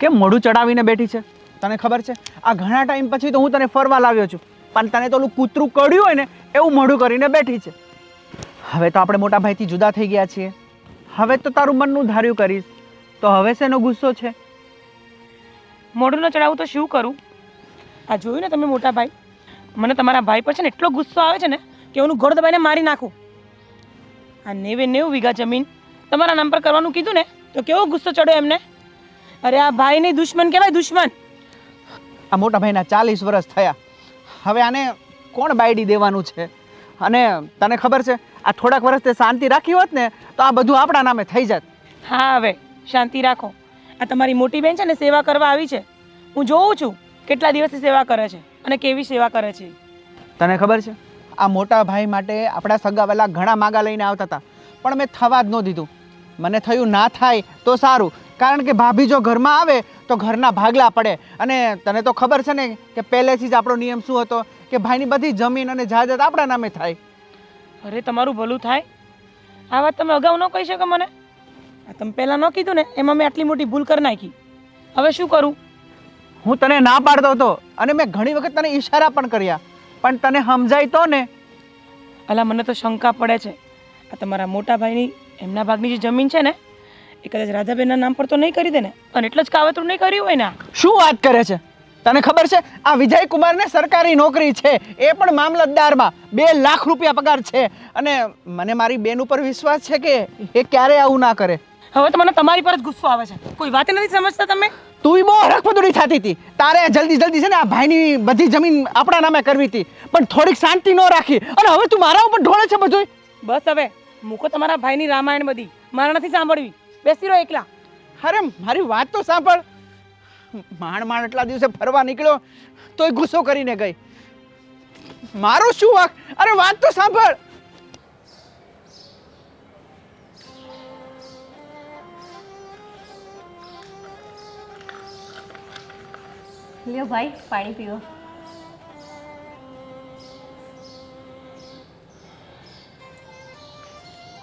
કેમ મોઢું ચડાવીને બેઠી છે? તને ખબર છે? આ ઘણા ટાઈમ પછી તો હું તને ફરવા લાવ્યો છું. પણ તને તો ઓલું કૂતરું કડ્યું હોય ને, એવું મોઢું કરીને બેઠી છે. હવે તો આપણે મોટા ભાઈથી જુદા થઈ ગયા છીએ. હવે તો તારું મનનું ધાર્યું કરીશ. તો હવે શેનો ગુસ્સો છે? મોઢું ન ચડાવું તો શું કરું? આ જોયું ને તમે મોટા ભાઈ? મને તમારા ભાઈ પર છે ને એટલો ગુસ્સો આવે છે ને કે હું ગોળ દબાઈને મારી નાખું. આ નેવે નેવું વીઘા જમીન તમારા નામ પર કરવાનું કીધું ને, તો કેવો ગુસ્સો ચડ્યો એમને? અરે આ ભાઈ નહીં દુશ્મન કહેવાય દુશ્મન. આ મોટા ભાઈના ચાલીસ વર્ષ થયા. હવે આને કોણ બાયડી દેવાનું છે? અને તને ખબર છે આ થોડાક વર્ષ તે શાંતિ રાખી હોત ને તો આ બધું આપણા નામે થઈ જાત. હા હવે શાંતિ રાખો. આ તમારી મોટી બેન છે ને સેવા કરવા આવી છે. હું જોઉં છું કેટલા દિવસથી સેવા કરે છે અને કેવી સેવા કરે છે. તને ખબર છે આ મોટા ભાઈ માટે આપણા સગાવાલા ઘણા માગા લઈને આવતા હતા. પણ મેં થવા જ ન દીધું. મને થયું ના થાય તો સારું. કારણ કે ભાભી જો ઘરમાં આવે તો ઘરના ભાગલા પડે. અને તને તો ખબર છે ને કે પહેલેથી જ આપણો નિયમ શું હતો? કે ભાઈની બધી જમીન અને જાયદાદ આપણા નામે થાય. અરે તમારું ભલું થાય? આ વાત તમે અગાઉ ન કહી શકો મને. આ તમે પહેલાં ન કીધું ને એમાં મેં આટલી મોટી ભૂલ કરી નાખી. હવે શું કરું? હું તને ના પાડતો હતો અને મેં ઘણી વખત તને ઈશારા પણ કર્યા. પણ તને સમજાય તો ને? અલા મને તો શંકા પડે છે. આ તમારા મોટા ભાઈની એમના ભાગની જે જમીન છે ને એ કદાચ રાધાબેનના નામ પર તો નહીં કરી દે ને? અને એટલે જ કાવતરું નહીં કર્યું હોય ને? શું વાત કરે છે? તને ખબર છે આ વિજય કુમારને સરકારી નોકરી છે. એ પણ મામલતદારમાં બે લાખ રૂપિયા પગાર છે. અને મને મારી બેન ઉપર વિશ્વાસ છે કે એ ક્યારે આવું ના કરે. હવે તો મને તમારી પર જ ગુસ્સો આવે છે. કોઈ વાત નથી સમજતા તમે? તું બહુ હરખપદુડી થતી હતી. તારે જલ્દી જલ્દી છે ને આ ભાઈની બધી જમીન આપણા નામે કરવી હતી. પણ થોડીક શાંતિ ન રાખી. અને હવે તું મારા ઉપર ઢોળે છે બધું બસ હવે. મૂકો તમારા ભાઈની રામાયણ બધી. મારા નથી સાંભળવી. બેસી રહો એકલા. અરે, મારી વાત તો સાંભળ. માંડ માંડ એટલા દિવસે ફરવા નીકળ્યો, તોય ગુસ્સો કરીને ગઈ. મારો શું વાક? અરે, વાત તો સાંભળ. લ્યો ભાઈ, પાણી પીવો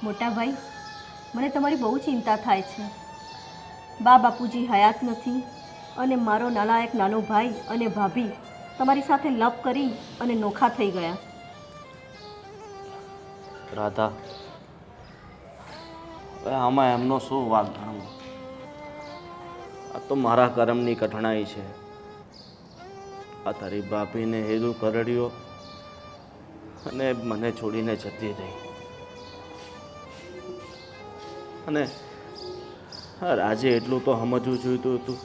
મોટા ભાઈ મને તમારી બહુ ચિંતા થાય છે. બા બાપુજી હયાત નથી અને મારો નાલાયક નાનો ભાઈ અને ભાભી તમારી સાથે લપ કરી અને નોખા થઈ ગયા. રાધા આમાં એમનો શું વાગ ગણવો આ તો મારા કરમની કઠણાઈ છે. આ તારી ભાભીને હેદુ કરડ્યો અને મને છોડીને જતી રહી. અને રાજે એટલું તો સમજવું જોઈતું હતું.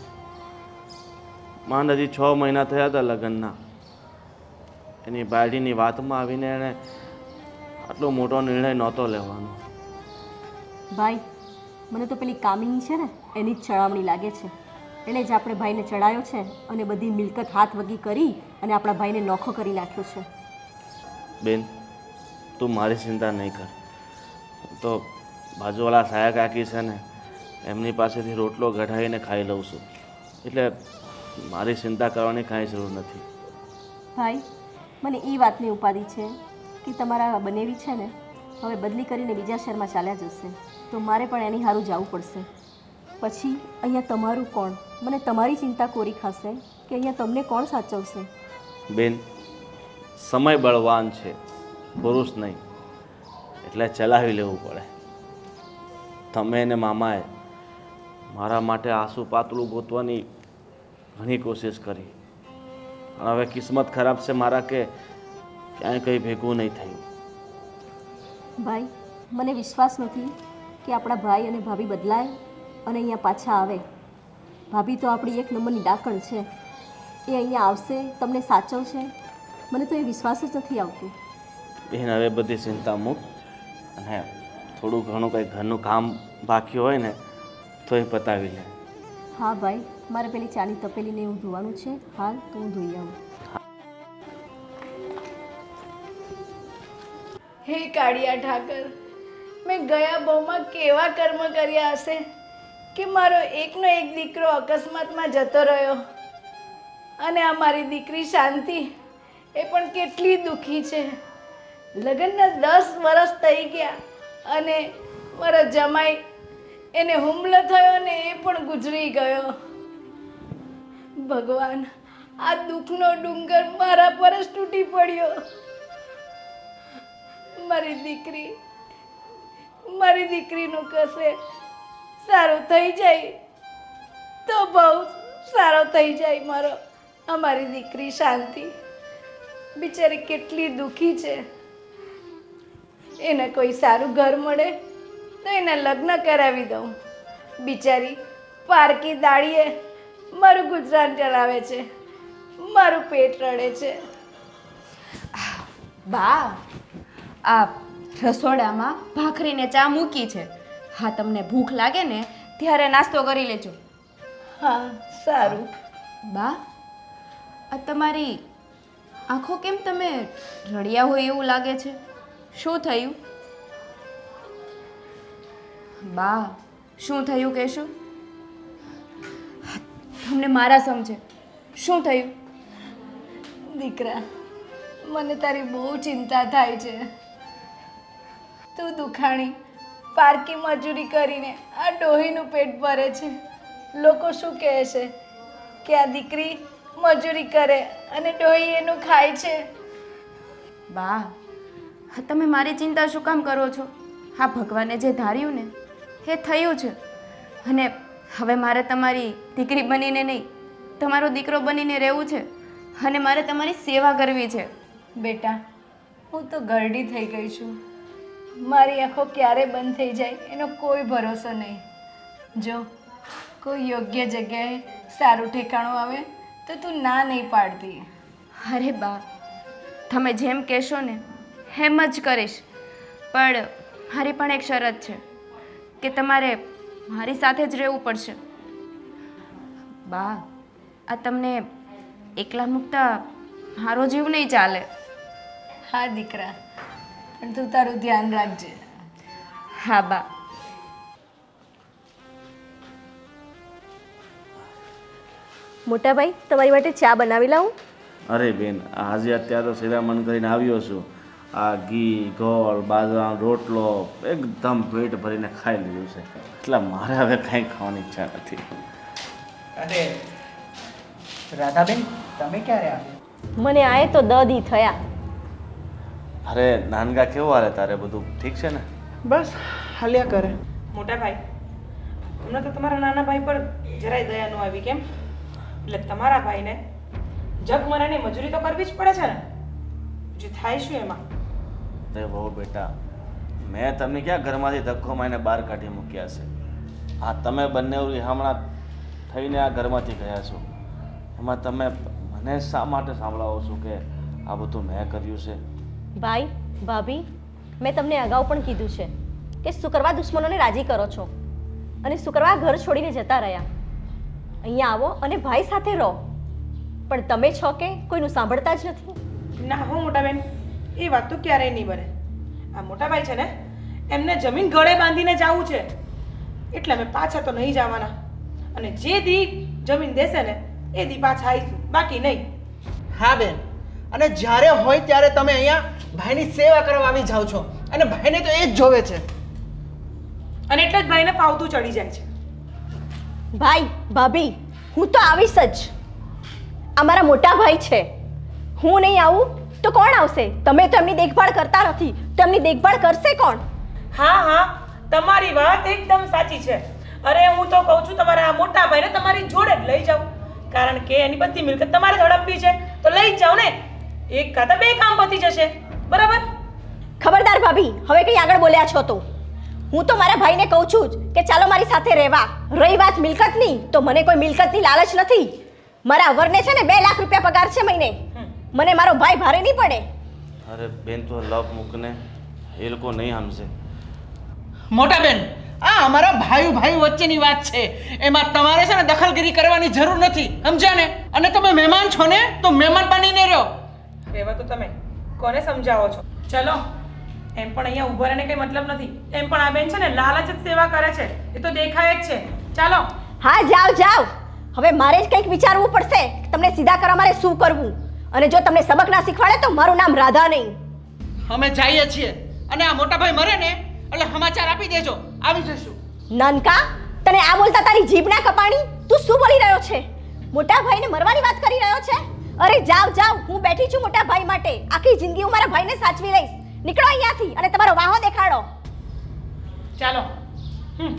માં હજી છ મહિના થયા હતા લગ્નના. એની બાળીની વાતમાં આવીને એણે આટલો મોટો નિર્ણય નહોતો લેવાનો. ભાઈ મને તો પેલી કામિની છે ને એની જ ચડામણી લાગે છે. એણે જ આપણે ભાઈને ચડાયો છે અને બધી મિલકત હાથ વગી કરી અને આપણા ભાઈને નોખો કરી નાખ્યો છે. બેન તું મારી ચિંતા નહીં કર. તો બાજુવાળા સાયા કાકી છે ને એમની પાસેથી રોટલો કઢાવીને ખાઈ લઉં છું. એટલે મારી ચિંતા કરવાની કાંઈ જરૂર નથી. ભાઈ મને એ વાતની ઉપાધિ છે કે તમારા બનેવી છે ને હવે બદલી કરીને બીજા શહેરમાં ચાલ્યા જશે. તો મારે પણ એની સારું જવું પડશે. પછી અહીંયા તમારું કોણ? મને તમારી ચિંતા કોરી ખાશે કે અહીંયા તમને કોણ સાચવશે? બેન સમય બળવાન છે પુરુષ નહીં. એટલે ચલાવી લેવું પડે. તમે અને મામાએ મારા માટે આંસુ પાતળું ગોતવાની ઘણી કોશિશ કરી. પણ હવે કિસ્મત ખરાબ છે મારા કે ક્યાંય કંઈ ભેગું નહીં થયું. ભાઈ મને વિશ્વાસ નથી કે આપણા ભાઈ અને ભાભી બદલાય અને અહીંયા પાછા આવે. ભાભી તો આપણી એક નંબરની ડાકણ છે. એ અહીંયા આવશે તમને સાચવશે. મને તો એ વિશ્વાસ જ નથી આવતો. બેન હવે બધી ચિંતા મૂક અને થોડું ઘણું કંઈ ઘરનું કામ બાકી હોય ને તો એ પતાવી લે. હા ભાઈ મારે પેલી ચાની તપેલીને એવું ધોવાનું છે. હાલ તો હું ધોઈ આવું. હે કાળિયા ઠાકર મેં ગયા બહુમાં કેવા કર્મ કર્યા હશે કે મારો એકનો એક દીકરો અકસ્માતમાં જતો રહ્યો. અને આ મારી દીકરી શાંતિ એ પણ કેટલી દુઃખી છે. લગ્નના દસ વર્ષ થઈ ગયા. અને મારા જમાઈ એને હુમલો થયો ને એ પણ ગુજરી ગયો. ભગવાન, આ દુઃખનો ડુંગર મારા પર જ તૂટી પડ્યો. મારી દીકરી, મારી દીકરીનું કશે સારું થઈ જાય, તો બહુ સારો થઈ જાય મારો. અમારી દીકરી શાંતિ. બિચારી કેટલી દુઃખી છે. એને કોઈ સારું ઘર મળે તો એના લગ્ન કરાવી દઉં. બિચારી પારકી દાળીએ મારું ગુજરાન ચલાવે છે મારું પેટ રડે છે. બા આ રસોડામાં ભાખરીને ચા મૂકી છે. હા તમને ભૂખ લાગે ને ત્યારે નાસ્તો કરી લેજો. હા સારું. બા આ તમારી આંખો કેમ તમે રડ્યા હોય એવું લાગે છે? શું થયું? બા શું થયું કહેશો? તમને મારા સમજે. શું થયું? દીકરા મને તારી બહુ ચિંતા થાય છે. તું દુખાણી પારકી મજૂરી કરીને આ ડોહીનું પેટ ભરે છે. લોકો શું કહે છે કે આ દીકરી મજૂરી કરે અને ડોહી એનું ખાય છે? બા હા તમે મારી ચિંતા શું કામ કરો છો? હા ભગવાને જે ધાર્યું ને એ થયું છે. અને હવે મારે તમારી દીકરી બનીને નહીં તમારો દીકરો બનીને રહેવું છે. અને મારે તમારી સેવા કરવી છે. બેટા હું તો ગરડી થઈ ગઈ છું. મારી આંખો ક્યારે બંધ થઈ જાય એનો કોઈ ભરોસો નહીં. જો કોઈ યોગ્ય જગ્યાએ સારું ઠેકાણું આવે તો તું ના નહીં પાડતી. અરે બા તમે જેમ કહેશો ને એમ જ કરીશ. પણ મારી પણ એક શરત છે કે તમારે મારી સાથે જ રહેવું પડશે. બા. આ તમને એકલા મૂકતા મારો જીવ નહીં ચાલે. હા દીકરા. પણ તું તારું ધ્યાન રાખજે. હા બા. મોટાભાઈ તમારી માટે ચા બનાવી લાવું? અરે બેન આજે અત્યારે તો શિરામણ કરીને આવ્યો છું. આ ઘી ગોળ બાજરાનો રોટલો એકદમ પેટ ભરીને ખાઈ લીધું છે. એટલે મારે હવે કાંઈ ખાવાની ઈચ્છા નથી. અરે રાધાબેન તમે ક્યારે આવ્યા? મને આએ તો દદી થયા. અરે નાનગા કેવું હાલે તારે બધું? ઠીક છે ને? બસ હાલ્યા કરે. મોટા ભાઈ હમણાં તો તમારા નાના ભાઈ પર જરાય દયા ન આવી કેમ? એટલે તમારા ભાઈને જગમરાની મજૂરી તો કરવી જ પડે છે ને? જે થાય શું એમાં? અરે બહુ બેટા મેં તમને ક્યાં ઘરમાંથી ધક્કો મારીને બહાર કાઢી મૂક્યા છે? આ તમે બંને હમણાં થઈને આ ઘરમાંથી ગયા છો. એમાં તમે મને શા માટે સાંભળાવો છો કે આ બધું મેં કર્યું છે? ભાઈ ભાભી મેં તમને અગાઉ પણ કીધું છે કે શુક્રવાર દુશ્મનોને રાજી કરો છો અને શુક્રવાર ઘર છોડીને જતા રહ્યા. અહીંયા આવો અને ભાઈ સાથે રહો. પણ તમે છો કે કોઈનું સાંભળતા જ નથી? ના હો મોટા બેન એ વાત તો ક્યારેય નહીં બને. આ મોટા ભાઈ છે ને એમને જમીન ગળે બાંધીને જવું છે. એટલે અમે પાછા તો નહીં જવાના. અને જે દી જમીન દેશે ને એ દી પાછા આવીશું. બાકી નહીં. હા બેન. અને જ્યારે હોય ત્યારે તમે અહીંયા ભાઈની સેવા કરવા આવી જાઓ છો. અને ભાઈને તો એ જ જોવે છે. અને એટલે જ ભાઈને પાવતું ચડી જાય છે. ભાઈ ભાભી હું તો આવીશ જ. આ મારા મોટા ભાઈ છે. હું નહીં આવું તો કોણ આવશે? તમે તો એમની દેખભાળ કરતા નથી. તો એમની દેખભાળ કરશે કોણ? હા હા તમારી વાત એકદમ સાચી છે. અરે હું તો કહું છું તમારા મોટા ભાઈને તમારી જોડે જ લઈ જાઓ કારણ કે એની બધી મિલકત તમારે જ હડપવી છે. તો લઈ જ જાઓ ને. એક કાતા બે કામ પતી જશે. બરાબર? ખબરદાર ભાભી હવે કંઈ આગળ બોલ્યા છો તો. હું તો મારા ભાઈને કહું છું જ કે ચાલો મારી સાથે રહેવા. રહી વાત મિલકતની તો મને કોઈ મિલકતની લાલચ નથી. મારા વરને છે ને બે લાખ રૂપિયા પગાર છે મહિને. મને મારો ભાઈ ભારે નહીં પડે. અરે બેન તો લપ મૂકને એ લોકો નહીં સમજે મોટા બેન આ અમારા ભાઈ ભાઈ વચ્ચેની વાત છે. એમાં તમારે છે ને દખલગીરી કરવાની જરૂર નથી સમજ્યા ને? અને તમે મહેમાન છો ને તો મહેમાન બનીને રહો. એવા તો તમે કોને સમજાવો છો? ચલો એમ પણ અહીંયા ઊભા રહીને કંઈ મતલબ નથી. એમ પણ આ બેન છે ને લાલચ જ સેવા કરે છે. એ તો દેખાય જ છે. ચાલો. હા જાઓ જાઓ. હવે મારે જ કંઈક વિચારવું પડશે તમને સીધા કરવા મારે શું કરવું. અને જો તમને સબક ના શીખવાડે તો મારું નામ રાધા નહીં. અમે જઈએ છીએ. અને આ મોટા ભાઈ મરે ને એટલે સમાચાર આપી દેજો. આવી જશું. નાનકા તને આ બોલતા તારી જીભ ના કપાણી તું શું બોલી રહ્યો છે? મોટા ભાઈને મરવાની વાત કરી રહ્યો છે? અરે જાવ જાવ હું બેઠી છું મોટા ભાઈ માટે. આખી જિંદગી હું મારા ભાઈને સાચવી લઈશ. નીકળો અહીંયાથી અને તમારો વાહો દેખાડો. ચાલો. હમ.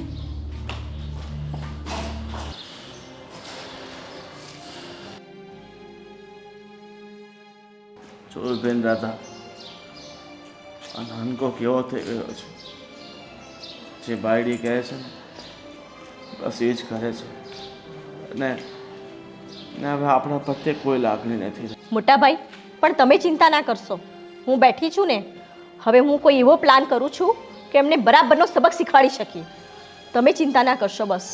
જોયું બેન રાધા. આ નાનકો કેવો થઈ ગયો છે. જે બાયડી કહે છે ને, બસ એ જ કરે છે. અને હવે આપણા પ્રત્યે કોઈ લાગણી નથી મોટાભાઈ, પણ તમે ચિંતા ના કરશો. હું બેઠી છું ને, હવે હું કોઈ એવો પ્લાન કરું છું કે એમને બરાબરનો સબક શીખવાડી શકીએ. તમે ચિંતા ના કરશો બસ.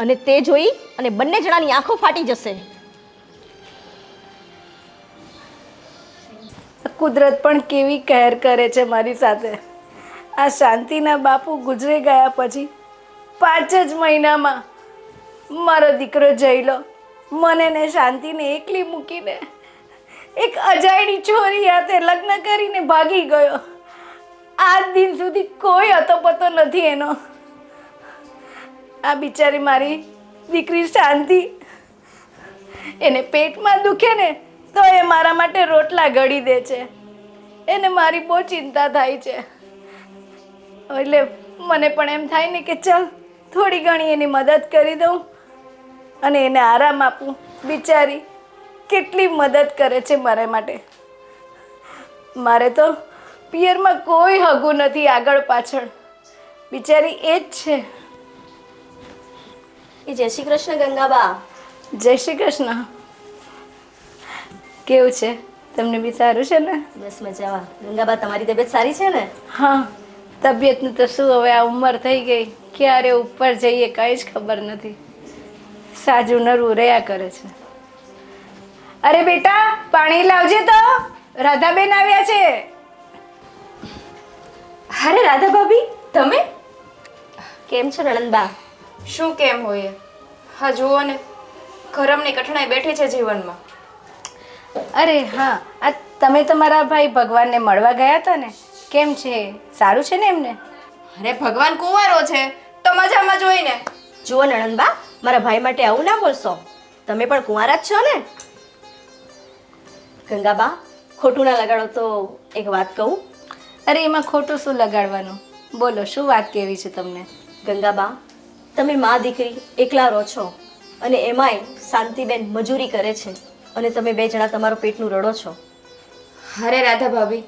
અને તે જોઈ અને બંને જણાની આંખો ફાટી જશે. કુદરત પણ કેવી કહેર કરે છે મારી સાથે. આ શાંતિના બાપુ ગુજરે ગયા પછી પાંચ જ મહિનામાં મારો દીકરો જઈ લો. મને ને શાંતિને એકલી મૂકીને એક અજાયણી છોરી હાથે લગ્ન કરીને ભાગી ગયો. આજ દિન સુધી કોઈ અતોપતો નથી એનો. આ બિચારી મારી દીકરી શાંતિ એને પેટમાં દુખે ને તો એ મારા માટે રોટલા ઘડી દે છે. એને મારી બહુ ચિંતા થાય છે. એટલે મને પણ એમ થાય ને કે ચાલ થોડી ઘણી એની મદદ કરી દઉં અને એને આરામ આપું. બિચારી કેટલી મદદ કરે છે મારા માટે. મારે તો પિયરમાં કોઈ હગું નથી આગળ પાછળ. બિચારી એ જ છે. એ જય શ્રી કૃષ્ણ ગંગાબા. જય શ્રી કૃષ્ણ. કેવું છે? તમને બી સારું છે ને? બસ મજામાં. ગંગાબા તમારી તબિયત સારી છે ને? હા. તબિયતનું તો શું હવે આ ઉંમર થઈ ગઈ. ક્યારે ઉપર જઈએ કંઈ જ ખબર નથી. સાજું નરવું રહ્યા કરે છે. અરે બેટા પાણી લાવજે તો. રાધાબેન આવ્યા છે. અરે રાધા ભાભી તમે? કેમ છો નણંદબા? શું કેમ હોય હા જુઓ ને. કરમની કઠણાઈ બેઠી છે જીવનમાં. અરે હા આ તમે તમારા ભાઈ ભગવાનને મળવા ગયા હતા ને? કેમ છે? સારું છે ને એમને? અરે ભગવાન કુંવારો છે તો મજામાં જોઈને. જુઓ નણંદબા મારા ભાઈ માટે આવું ના બોલશો. તમે પણ કુંવારા જ છો ને? ગંગાબા ખોટું ના લગાડો તો એક વાત કહું. અરે એમાં ખોટું શું લગાડવાનું? બોલો શું વાત કેવી છે તમને? ગંગાબા તમે મા દીકરી એકલા રહો છો અને એમાંય શાંતિબેન મજૂરી કરે છે. અને તમે બે જણા તમારું પેટનું રડો છો. અરે રાધા ભાભી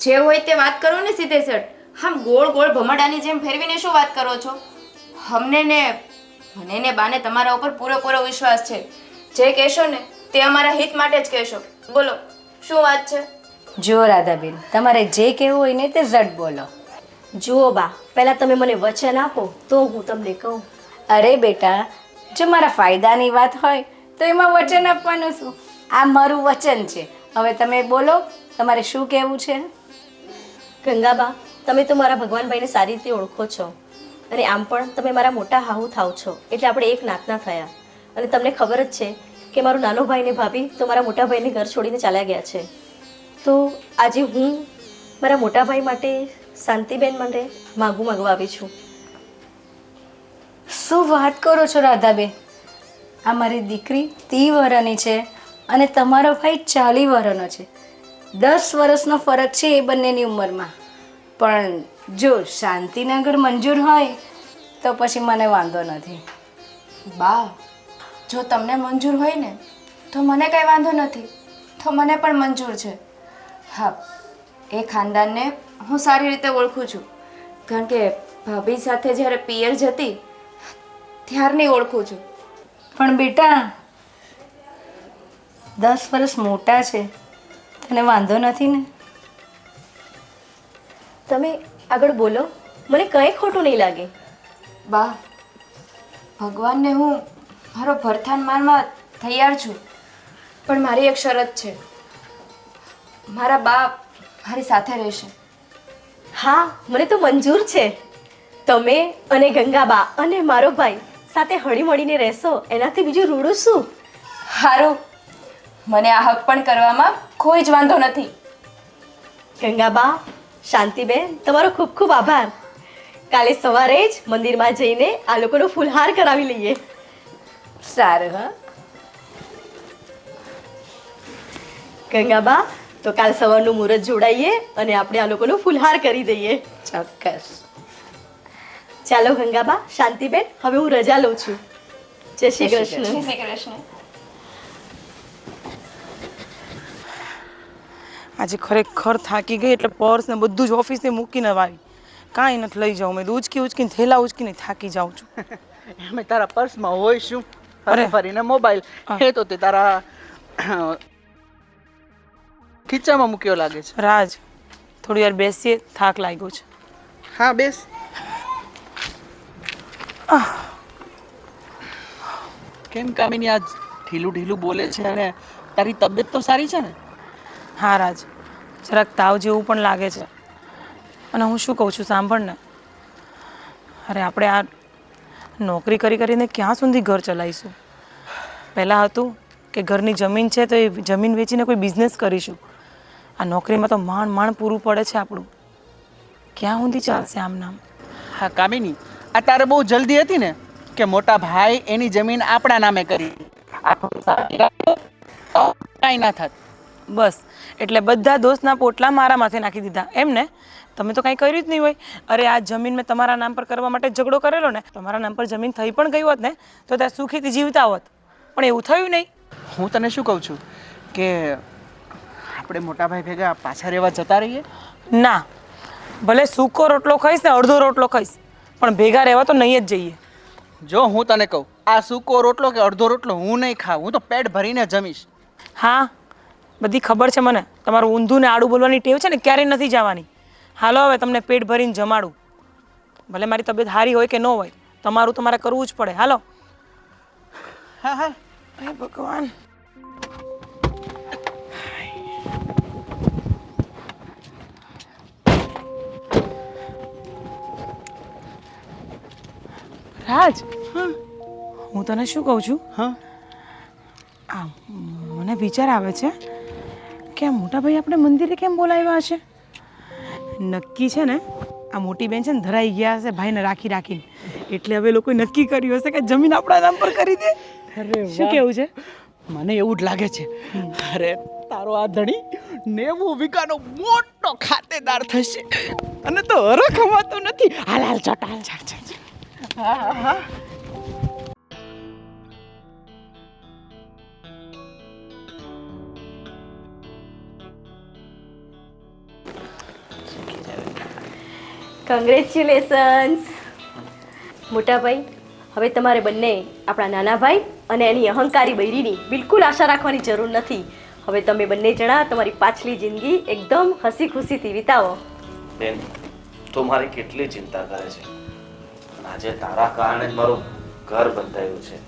જે હોય તે વાત કરો ને સીધે સટ આમ ગોળ ગોળ ભમરડાની જેમ ફેરવીને શું વાત કરો છો? અમને ને મને ને બાને તમારા ઉપર પૂરેપૂરો વિશ્વાસ છે. જે કહેશો ને તે અમારા હિત માટે જ કહેશો. બોલો શું વાત છે? જો રાધાબેન તમારે જે કહેવું હોય ને તે ઝટ બોલો. જુઓ બા પહેલાં તમે મને વચન આપો તો હું તમને કહું. અરે બેટા જો મારા ફાયદાની વાત હોય તો એમાં વચન આપવાનું શું? આ મારું વચન છે. હવે તમે બોલો તમારે શું કહેવું છે? ગંગાબા તમે તો મારા ભગવાનભાઈને સારી રીતે ઓળખો છો. અને આમ પણ તમે મારા મોટા હાહુ થાવ છો. એટલે આપણે એક નાતના થયા. અને તમને ખબર જ છે કે મારો નાનો ભાઈ ને ભાભી તો મારા મોટા ભાઈને ઘર છોડીને ચાલ્યા ગયા છે. તો આજે હું મારા મોટા ભાઈ માટે શાંતિબેન માટે માગું માગવા આવી છું. શું વાત કરો છો રાધાબેન? આ મારી દીકરી ત્રી વર્ષની છે અને તમારો ભાઈ ચાલી વર્ષનો છે. દસ વર્ષનો ફરક છે એ બંનેની ઉંમરમાં. પણ જો શાંતિનગર મંજૂર હોય, તો પછી મને વાંધો નથી. બા, જો તમને મંજૂર હોય ને, તો મને કંઈ વાંધો નથી. તો મને પણ મંજૂર છે. હા, એ ખાનદાનને હું સારી રીતે ઓળખું છું. કારણ કે ભાભી સાથે જ્યારે પિયર જતી, ત્યારની ઓળખું છું. પણ બેટા દસ વર્ષ મોટા છે તને વાંધો નથી ને? તમે આગળ બોલો મને કંઈ ખોટું નહીં લાગે. બા ભગવાનને હું મારો ભરથાન માનવા તૈયાર છું પણ મારી એક શરત છે. મારા બા મારી સાથે રહેશે. હા મને તો મંજૂર છે. તમે અને ગંગાબા અને મારો ભાઈ સાથે હળીમળીને રહેશો. એનાથી બીજું રૂડું શું? હારું. મને આ હક પણ કરવામાં કોઈ જ વાંધો નથી. ગંગાબા શાંતિબેન તમારો ખૂબ ખૂબ આભાર. કાલે સવારે જ મંદિરમાં જઈને આ લોકોનો ફૂલહાર કરાવી લઈએ. સારું હા. ગંગાબા તો કાલ સવારનું મુહૂર્ત જોડાઈએ અને આપણે આ લોકોનો ફૂલહાર કરી દઈએ. ચોક્કસ. ચાલો ગંગાબા શાંતિબેન હવે હું રજા લઉં છું. જય શ્રી કૃષ્ણ. શ્રી કૃષ્ણ. આજે ખરેખર થાકી ગઈ એટલે પર્સ ને બધું જ ઓફિસે મૂકીને વાવી કાંઈ નથી લઈ જાઉં મેં. તો ઉચકી ઉચકીને થેલા ઉચકીને થાકી જાઉં છું. અમે તારા પર્સમાં હોય શું અરે. અરે ફરીને મોબાઈલ એ તો તે તારા ખીચામાં મૂક્યો લાગે છે. રાજ થોડી વાર બેસીએ થાક લાગ્યો છે. હા બેસ. કેમ કામિની આજ ઢીલું ઢીલું બોલે છે અને તારી તબિયત તો સારી છે ને? હા રાજ. જરાક તાવ જેવું પણ લાગે છે. અને હું શું કહું છું સાંભળ ને. અરે આપણે આ નોકરી કરી કરીને ક્યાં સુધી ઘર ચલાવીશું? પહેલાં હતું કે ઘરની જમીન છે તો એ જમીન વેચીને કોઈ બિઝનેસ કરીશું. આ નોકરીમાં તો માંડ માણ પૂરું પડે છે આપણું. ક્યાં સુધી ચાલશે આમ નામ? હા કામિની આ તારે બહુ જલ્દી હતી ને કે મોટા ભાઈ એની જમીન આપણા નામે કરી. કાંઈ ના થાત. બસ. એટલે બધા દોસ્તના પોટલા મારા માથે નાખી દીધા. એમ ને? તમે તો કાંઈ કર્યું જ નહીં હોય. અરે આ જમીન મેં તમારા નામ પર કરવા માટે ઝઘડો કરેલો ને. તમારા નામ પર જમીન થઈ પણ ગઈ હોત ને તો ત્યાં સુખીથી જીવતા હોત. પણ એવું થયું નહીં. હું તને શું કહું છું? કે આપણે મોટા ભાઈ ભેગા પાછા રહેવા જતા રહીએ? ના. ભલે સૂકો રોટલો ખાઈશ ને અડધો રોટલો ખાઈશ. પણ ભેગા રહેવા તો નહીં જ જઈએ. જો હું તને કહું આ સૂકો રોટલો કે અડધો રોટલો હું નહીં ખાઉં હું તો પેટ ભરીને જમીશ. હા બધી ખબર છે મને. તમારું ઊંધું ને આડું બોલવાની ટેવ છે ને ક્યારેય નથી જવાની. હાલો હવે તમને પેટ ભરીને જમાડું. ભલે મારી તબિયત સારી હોય કે ન હોય તમારું તમારે કરવું જ પડે. હાલો. હા. હા ભગવાન. રાજ? હું. તને શું કહું છું? હા. આ મને વિચાર આવે છે કે આ મોટા ભાઈ આપણે મંદિરે કેમ બોલાવ્યા હશે? નક્કી છે ને આ મોટી બેન છે ને ધરાઈ ગયા હશે ભાઈને રાખી રાખીને. એટલે હવે લોકોએ નક્કી કર્યું હશે કે જમીન આપણા નામ પર કરી દે. શું કેવું છે? મને એવું જ લાગે છે. અરે તારો આ ધણી નેવું વીઘાનો મોટો ખાતેદાર થશે. અને તો હરખ ખવાતો નથી. હાલ હાલ ચટ હાલ. હા હા કંગ્રેચ્યુલેશન્સ મોટા ભાઈ હવે તમારે બંને આપણા નાના ભાઈ અને એની અહંકારી બૈરીની બિલકુલ આશા રાખવાની જરૂર નથી. હવે તમે બંને જણા તમારી પાછલી જિંદગી એકદમ હસી ખુશીથી વિતાવો. બેન, તો મારી કેટલી ચિંતા કરે છે? આજે તારા કારણે જ મારું ઘર બંધાયું છે.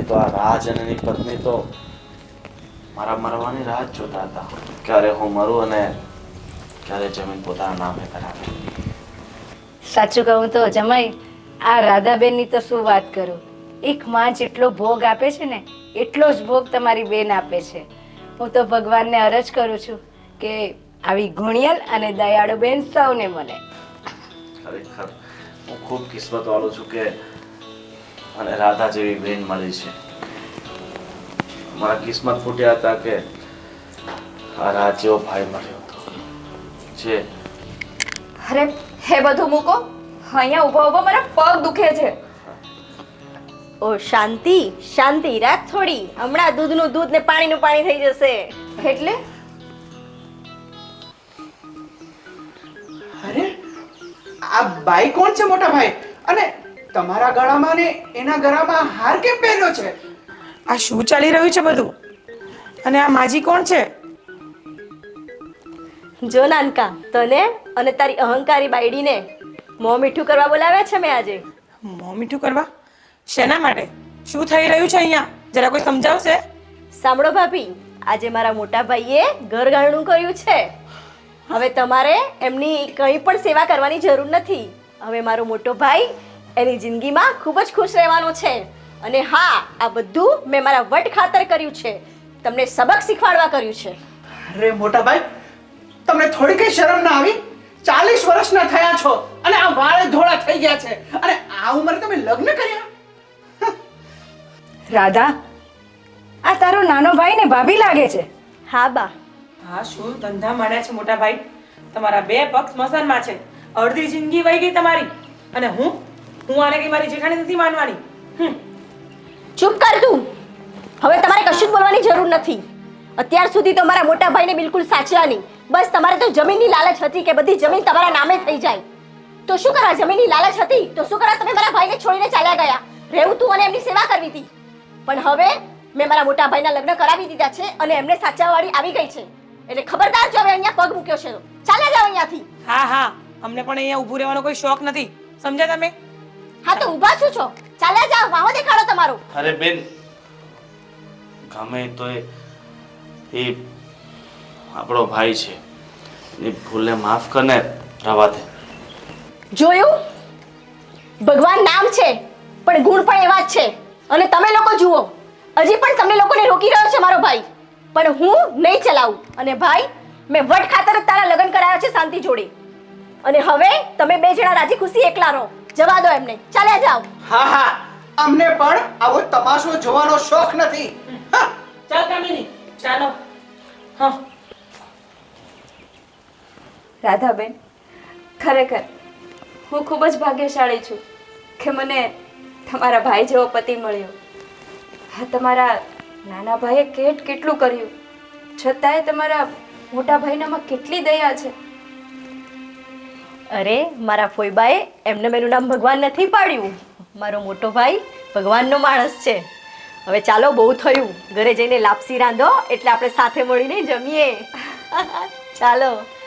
એ તો આ રાજ અને એની પત્ની તો મારા મરવાની રાહ જોતા હતા. ક્યારે હું મરું અને ક્યારે જમીન પોતાના નામે કરાવે. સાચું કહું તો જમાઈ આ રાધાબેનની તો શું વાત કરું? એક માં જેટલો ભોગ આપે છે ને એટલો જ ભોગ તમારી બેન આપે છે. હું તો ભગવાનને અરજ કરું છું કે આવી ગુણિયલ અને દયાળુ બેન સૌને મળે. ખરેખર. હું ખૂબ કિસ્મત વાળો છું કે મને રાધા જેવી બહેન મળી છે. મારા કિસ્મત ફૂટ્યા હતા કે આ રાજ જેવો ભાઈ મળ્યો હતો. જે અરે હે બધું મૂકો. અહીંયા ઊભા ઊભા મારા પગ દુખે છે. ઓ શાંતિ શાંતિ રાત થોડી. હમણાં દૂધનું દૂધ ને પાણીનું પાણી થઈ જશે. એટલે? આ ભાઈ કોણ છે મોટા ભાઈ? અને તમારા ગળામાં ને એના ગળામાં હાર કેમ પહેર્યો છે? આ શું ચાલી રહ્યું છે બધું? અને આ માજી કોણ છે? જો નાનકા તને અને તારી અહંકારી બાયડીને મોં મીઠું કરવા બોલાવ્યા છે મેં આજે? મોં મીઠું કરવા? શેના માટે? શું થઈ રહ્યું છે અહીંયા? જરા કોઈ સમજાવશે? સાંભળો ભાભી આજે મારા મોટા ભાઈએ ઘર ગાળનું કર્યું છે. હવે તમારે એમની કંઈ પણ સેવા કરવાની જરૂર નથી. હવે મારો મોટો ભાઈ એની જિંદગીમાં ખૂબ જ ખુશ રહેવાનો છે. અને હા આ બધું મેં મારા વટ ખાતર કર્યું છે. તમને સબક શીખવાડવા કર્યું છે. અરે મોટા ભાઈ તમને થોડી કઈ શરમ ના આવી? ચાલીસ વર્ષના થયા છો અને આ વાળે ધોળા થઈ ગયા છે. અને આ ઉંમરે તમે લગ્ન કર્યા? રાધા આ તારો નાનો ભાઈ ને ભાભી લાગે છે. હા બા. હા, શું ધંધા માંડ્યા છે મોટા ભાઈ? તમારા બે પગ સ્મશાનમાં છે. અડધી જિંદગી વહી ગઈ તમારી. અને હું? હું આને કઈ મારી જેઠાણી નથી માનવાની? ચૂપ કર તું. હવે તમારે કશું જ બોલવાની જરૂર નથી. અત્યાર સુધી તો મારા મોટા ભાઈને બિલકુલ સાચવ્યા નહીં. બસ તમારે તો જમીનની લાલચ હતી કે બધી જમીન તમારા નામે થઈ જાય. તો શું કરા, જમીનની લાલચ હતી? તો શું કરા તમે મારા ભાઈને છોડીને ચાલ્યા ગયા? રહેવું તું અને એમની સેવા કરવી હતી પણ હવે મેં મારા મોટા ભાઈના લગ્ન કરાવી દીધા છે અને એમને સાચાવાળી આવી ગઈ છે. એટલે ખબરદાર જો હવે અહીંયા પગ મૂક્યો છે તો. ચાલે જાવ અહીંયાથી. હા હા. અમને પણ અહીંયા ઊભું રહેવાનો કોઈ શોખ નથી. સમજ્યા તમે? હા તો ઊભા છું છો? ચાલ્યા જાવ વાહો દેખાડો તમારો. અરે બેન ગમે તો એ એ આપણો ભાઈ છે. એ ભૂલે માફ કરને રવા દે. જોયું? ભગવાન નામ છે પણ ગુણ પણ એવા જ છે. અને તમે લોકો જુઓ. હજી પણ તમને લોકોને રોકી રહ્યો છે મારો ભાઈ. પણ હું નહીં ચલાવું. અને ભાઈ મેં વટ ખાતર જ તારા લગ્ન કરાયા છે શાંતિ જોડે. અને હવે તમે બે જણા રાજી ખુશી એકલા રહો. જવા દો એમને. ચાલ્યા જાઓ. હા હા. અમને પણ આવો તમાશો જોવાનો શોખ નથી. ચાલ કામિની ચાલો. હા. રાધાબેન ખરેખર હું ખૂબ જ ભાગ્યશાળી છું કે મને તમારા ભાઈ જેવો પતિ મળ્યો. હા તમારા નાના ભાઈએ કેટ કેટલું કર્યું? છતાંય તમારા મોટા ભાઈનામાં કેટલી દયા છે? અરે, મારા ફોઈબાએ એમને મેનું નામ ભગવાન નથી પાડ્યું. મારો મોટો ભાઈ ભગવાનનો માણસ છે. હવે ચાલો, બહુ થયું. ઘરે જઈને લાપસી રાંધો, એટલે આપણે સાથે મળીને જમીએ. ચાલો.